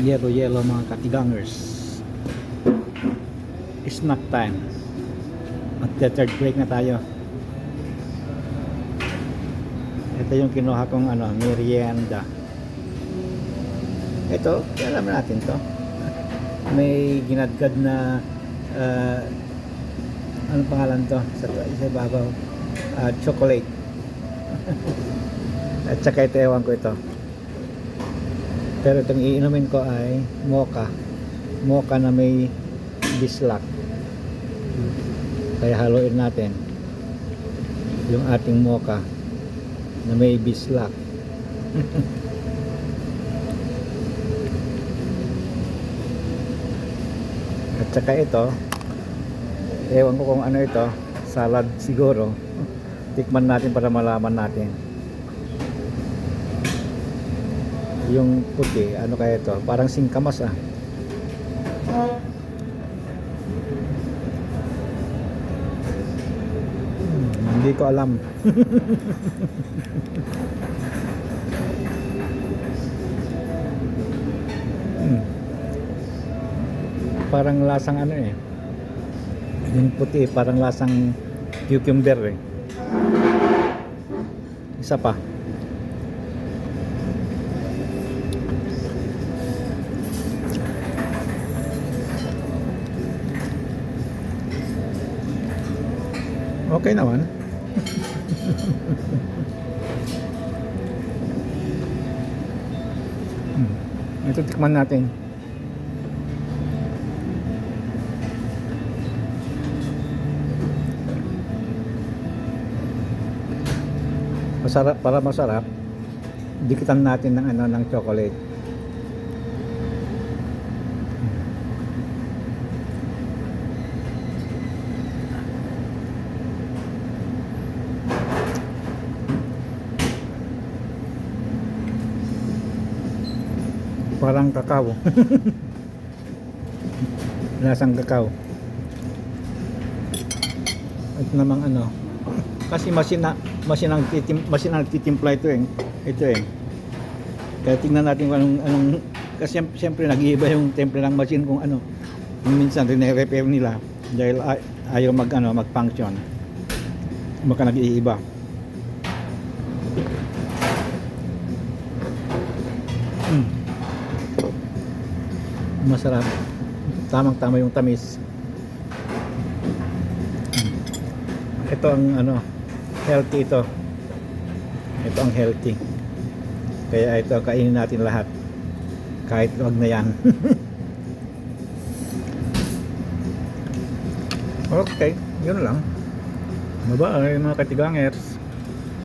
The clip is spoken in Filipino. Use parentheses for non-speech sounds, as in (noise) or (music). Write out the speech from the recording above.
Yellow yellow mga katigangers. Snack time. Magte-third break na tayo. Ito yung kinuha kong ano, merienda. Ito, alam natin to. May ginadgad na uh, anong pangalan to? Sa, sa. Ah, chocolate. (laughs) At saka ito, ewan ko ito. Pero itong iinumin ko ay mocha. Mocha na may bislak. Kaya haluin natin yung ating mocha na may bislak. At saka ito, ewan ko kung ano ito, salad siguro. Tikman natin para malaman natin. Yung puti, ano kaya ito? Parang singkamas ah. Hmm, hindi ko alam. Hmm. Parang lasang ano eh. Yung puti, parang lasang cucumber eh. Isa pa. Okay naman. hmm. Ito tikman natin. Masarap para masarap. Dikitan natin ng ano ng chocolate. Parang kakao. (laughs) Lasang kakao. At namang ano. Kasi masina masin ang titim masin ang titimpla ito eh. Ito eh. Kaya tingnan natin kung anong, anong kasi siyem- siyempre nag-iiba yung tempera ng machine kung ano. Minsan rine-repair nila dahil ay- ayaw mag ano mag-function. Baka nag-iiba. Mm. Masarap. Tamang-tama yung tamis. Ito ang ano, healthy ito. Ito ang healthy. Kaya ito kainin natin lahat. Kahit wag na yan. (laughs) okay, yun lang. Bye-bye mga katigangers.